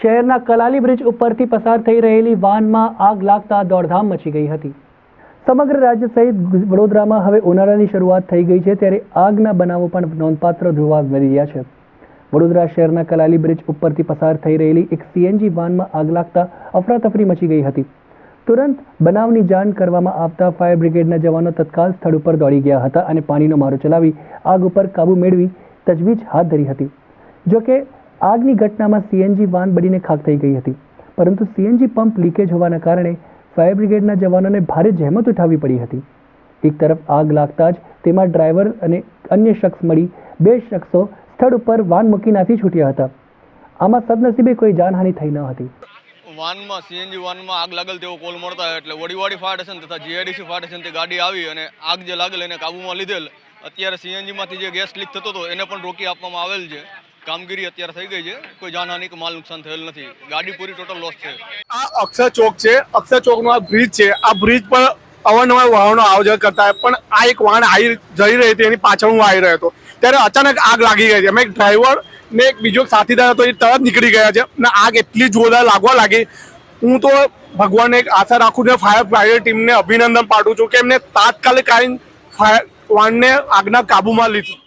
શહેરના કલાલી બ્રિજ ઉપરથી પસાર થઈ રહેલી વાનમાં આગ લાગતા દોડધામ મચી ગઈ હતી. સમગ્ર રાજ્ય સહિત વડોદરામાં હવે ઉનાળાની શરૂઆત થઈ ગઈ છે ત્યારે આગના બનાવો પણ નોંધપાત્ર જોવા મળી રહ્યા છે. વડોદરા શહેરના કલાલી બ્રિજ ઉપરથી પસાર થઈ રહેલી એક સીએનજી વાનમાં આગ લાગતા અફરાતફરી મચી ગઈ હતી. તુરંત બનાવની જાણ કરવામાં આવતા ફાયર બ્રિગેડના જવાનો તત્કાલ સ્થળ ઉપર દોડી ગયા હતા અને પાણીનો મારો ચલાવી આગ ઉપર કાબુ મેળવી તજવીજ હાથ ધરી હતી. જોકે આગની ઘટનામાં સીએનજી વાન બળીને ખાક થઈ ગઈ હતી. પરંતુ સીએનજી પંપ લીકેજ હોવાના કારણે ફાયર બ્રિગેડના જવાનોને ભારે જહેમત ઉઠાવવી પડી હતી. એક તરફ આગ લાગતા જ તેમાં ડ્રાઈવર અને અન્ય શખ્સ મળી બે શખ્સો સ્થળ ઉપર વાન મૂકી નાસી છૂટ્યા હતા. આમાં સદનસીબે કોઈ જાનહાનિ થઈ ન હતી. વાનમાં, સીએનજી વાનમાં આગ લાગેલ તેવો કોલ મળતા એટલે વડીવાડી ફાયર સ્ટેશન તથા જીઆઈડીસી ફાયર સ્ટેશનથી ગાડી આવી અને આગ જે લાગેલ એને કાબૂમાં લીધેલ. અત્યારે સીએનજીમાંથી જે ગેસ લીક થતો હતો, એને પણ રોકી આપવામાં આવેલ છે. કામગીરી અત્યારે થઈ ગઈ છે. કોઈ જાનહાની કે માલ નુકસાન થયેલ નથી. ગાડી પૂરી ટોટલ લોસ છે. આ અક્ષર ચોક છે. અક્ષર ચોકનો આ બ્રિજ છે. આ બ્રિજ પર અવારનવાર વાહનો આવ જા કરતા પણ આ એક વાહન આવી જઈ રહી હતી. એની પાછળ હું આવી રહ્યો હતો. ત્યારે અચાનક આગ લાગી ગઈ છે અમે એક ડ્રાઈવર ને એક બીજો સાથીદાર હતો એ તરત નીકળી ગયા છે. અને આગ એટલી જોરદાર લાગવા લાગી. હું તો ભગવાનને એક આશા રાખું છું ફાયર બ્રિગેડ ટીમને અભિનંદન પાઠવું છું કે એમને તાત્કાલિક આવીને ફાયર વાહનને આગના કાબૂમાં લીધું.